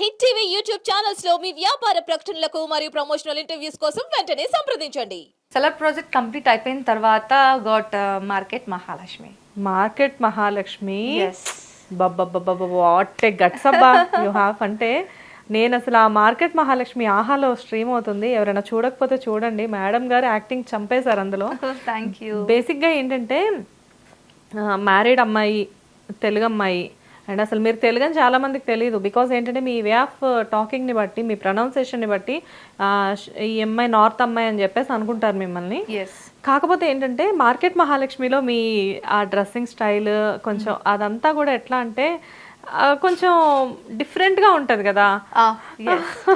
Hit TV YouTube ఛానల్స్లో మీ వ్యాపార ప్రకటనలకు మరియు ప్రమోషనల్ ఇంటర్వ్యూస్ కోసం వెంటనే సంప్రదించండి. సెలర్ ప్రాజెక్ట్ కంప్లీట్ అయిపోయిన తర్వాత got market Mahalakshmi. Market Mahalakshmi? What guts అబ్బా యు హావ్ అంటే నేను అసలు ఆ మార్కెట్ మహాలక్ష్మి ఆహాలో స్ట్రీమ్ అవుతుంది. ఎవరైనా చూడకపోతే చూడండి. మేడం గారు యాక్టింగ్ చంపేశారు అందులో. థ్యాంక్ యూ బేసిక్గా ఏంటంటే మ్యారీడ్ అమ్మాయి తెలుగు అమ్మాయి అండ్ అసలు మీరు తెలుగు అని చాలా మందికి తెలియదు బికాజ్ ఏంటంటే మీ వే ఆఫ్ టాకింగ్ని బట్టి మీ ప్రొనౌన్సియేషన్ని బట్టి ఈ అమ్మాయి నార్త్ అమ్మాయి అని చెప్పేసి అనుకుంటారు మిమ్మల్ని. కాకపోతే ఏంటంటే మార్కెట్ మహాలక్ష్మిలో మీ ఆ డ్రెస్సింగ్ స్టైల్ కొంచెం అదంతా కూడా ఎట్లా అంటే కొంచెం డిఫరెంట్గా ఉంటుంది కదా.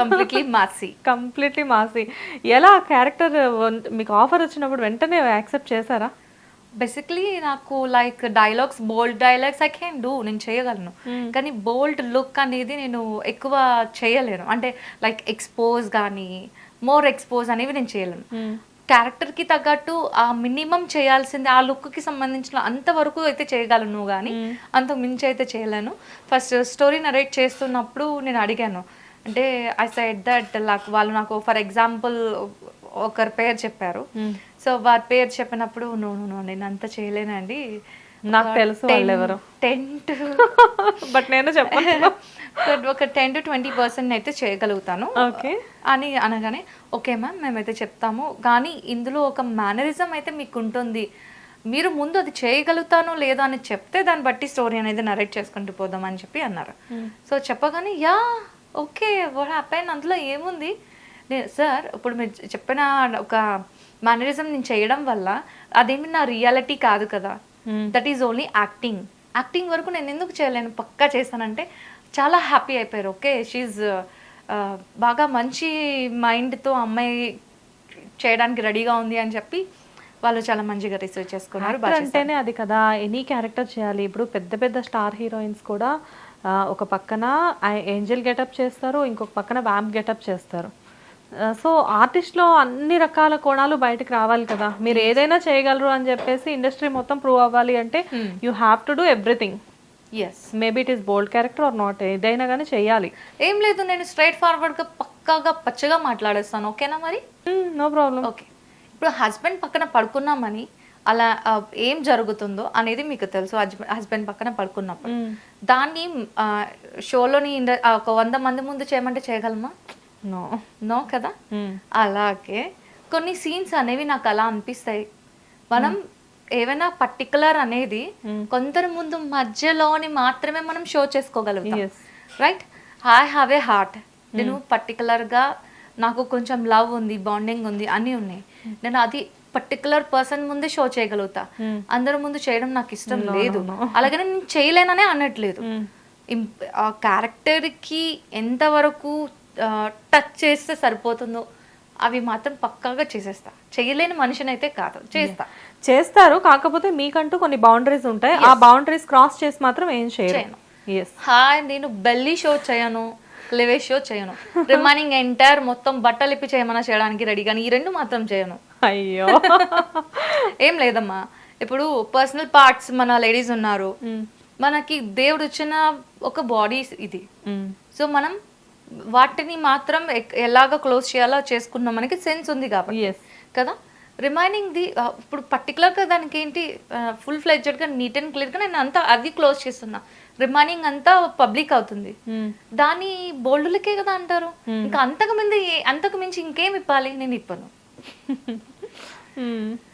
కంప్లీట్లీ మార్సి కంప్లీట్లీ మాసి ఎలా క్యారెక్టర్ మీకు ఆఫర్ వచ్చినప్పుడు వెంటనే యాక్సెప్ట్ చేశారా? బేసిక్లీ నాకు like dialogues bold dialogues I can do నేను చేయగలను. కానీ బోల్డ్ లుక్ అనేది నేను ఎక్కువ చేయలేను. అంటే లైక్ ఎక్స్పోజ్ కానీ మోర్ ఎక్స్పోజ్ అనేవి నేను చేయలేను. క్యారెక్టర్కి తగ్గట్టు ఆ మినిమం చేయాల్సింది ఆ లుక్కి సంబంధించిన అంతవరకు అయితే చేయగలను కానీ అంత మించి అయితే చేయలేను. ఫస్ట్ స్టోరీ నరేట్ చేస్తున్నప్పుడు నేను అడిగాను. అంటే ఐ సైడ్ దట్ లైక్ వాళ్ళు నాకు ఫర్ ఎగ్జాంపుల్ ఒకరి పేరు చెప్పారు. సో వారి పేరు చెప్పినప్పుడు నో నో నో నేను అంత చేయలేనండి. నాకు తెలుసు ఎవరు టెన్ టు బట్ నేను చెప్పను. ఒక టెన్ టు ట్వంటీ పర్సెంట్ అయితే చేయగలుగుతాను. ఓకే. అని అనగానే ఓకే మ్యామ్ మేమైతే చెప్తాము. కానీ ఇందులో ఒక మేనరిజం అయితే మీకు ఉంటుంది మీరు ముందు అది చేయగలుగుతానో లేదో అని చెప్తే దాన్ని బట్టి స్టోరీ అనేది నరేట్ చేసుకుంటూ పోదాం అని చెప్పి అన్నారు. సో చెప్పగానే యా ఓకే వాట్ హ్యాపెన్? అందులో ఏముంది? నేను సార్ ఇప్పుడు మీరు చెప్పిన ఒక మేనరిజం నేను చేయడం వల్ల అదేమి నా రియాలిటీ కాదు కదా. That is only acting acting వరకు నేను ఎందుకు చేయలేను? పక్కా చేశానంటే చాలా హ్యాపీ అయిపోయారు ఓకే షీజ్ బాగా మంచి మైండ్తో అమ్మాయి చేయడానికి రెడీగా ఉంది అని చెప్పి వాళ్ళు చాలా మంచిగా రిసీవ్ చేసుకున్నారు అంటేనే అది కదా ఎనీ క్యారెక్టర్ చేయాలి. ఇప్పుడు పెద్ద పెద్ద స్టార్ హీరోయిన్స్ కూడా ఆ, ఒక పక్కన ఏంజల్ గెటప్ చేస్తారు ఇంకొక పక్కన వ్యాంప్ గెటప్ చేస్తారు. సో ఆర్టిస్ట్లో అన్ని రకాల కోణాలు బయటకు రావాలి కదా. మీరు ఏదైనా చేయగలరు అని చెప్పేసి ఇండస్ట్రీ మొత్తం ప్రూవ్ అవ్వాలి అంటే you have to do everything yes maybe it is bold character or not ఏదైనా కానీ చేయాలి. ఏం లేదు నేను స్ట్రైట్ ఫార్వర్డ్గా పక్కాగా పచ్చగా మాట్లాడేస్తాను. ఓకేనా మరి? నో ప్రాబ్లం ఓకే ఇప్పుడు హస్బెండ్ పక్కన పడుకున్నామని అలా ఏం జరుగుతుందో అనేది మీకు తెలుసు. హస్బెండ్ పక్కన పడుకున్నప్పుడు. దాన్ని ఆ, షోలోని ఒక వంద మంది ముందు చేయమంటే చేయగలమా? నో. నో కదా? అలాగే కొన్ని సీన్స్ అనేవి నాకు అలా అనిపిస్తాయి. మనం ఏమైనా పర్టికులర్ అనేది కొందరి ముందు మధ్యలోని మాత్రమే మనం షో చేసుకోగలుగుతాం. Yes. Right I have a heart నేను పర్టికులర్గా నాకు కొంచెం లవ్ ఉంది బాండింగ్ ఉంది అన్నీ ఉన్నాయి. నేను అది పర్టికులర్ పర్సన్ ముందే షో చేయగలుగుతా. అందరి ముందు చేయడం నాకు ఇష్టం లేదు. అలాగనే నేను చేయలేననే అనట్లేదు. క్యారెక్టర్కి ఎంతవరకు టచ్ చేస్తే సరిపోతుందో అవి మాత్రం పక్కాగా చేసేస్తా. చేయలేని మనిషిని అయితే కాదు. చేస్తా. చేస్తారు కాకపోతే మీకంటూ కొన్ని బౌండరీస్ ఉంటాయి. ఆ బౌండరీస్ క్రాస్ చేసి మాత్రం ఏం చేయను. హాయ్ నేను బెల్లీ షో చేయను క్లివే షో చేయను. రిమైనింగ్ ఎంటైర్ మొత్తం బట్టలు ఇప్పి చేయమన్నా చేయడానికి రెడీ కానీ ఈ రెండు మాత్రం చేయను. అయ్యో. ఏం లేదమ్మా. ఇప్పుడు పర్సనల్ పార్ట్స్ మన లేడీస్ ఉన్నారు. మనకి దేవుడు ఇచ్చిన ఒక బాడీ ఇది. సో మనం వాటిని మాత్రం ఎలాగ క్లోజ్ చేయాలో చేసుకున్నాం మనకి సెన్స్ ఉంది కాబట్టి. కదా? రిమైనింగ్ ది ఇప్పుడు పర్టికులర్గా దానికి ఏంటి ఫుల్ ఫ్లెడ్జెడ్గా నీట్ అండ్ క్లియర్గా నేను అంతా అది క్లోజ్ చేస్తున్నా. రిమైనింగ్ అంతా పబ్లిక్ అవుతుంది. మ్మ్. దాని బోల్డులకే కదా అంటారు. ఇంకా అంతకు మించి అంతకు మించి ఇంకేం ఇప్పాలి? నేను ఇప్పను. మ్మ్.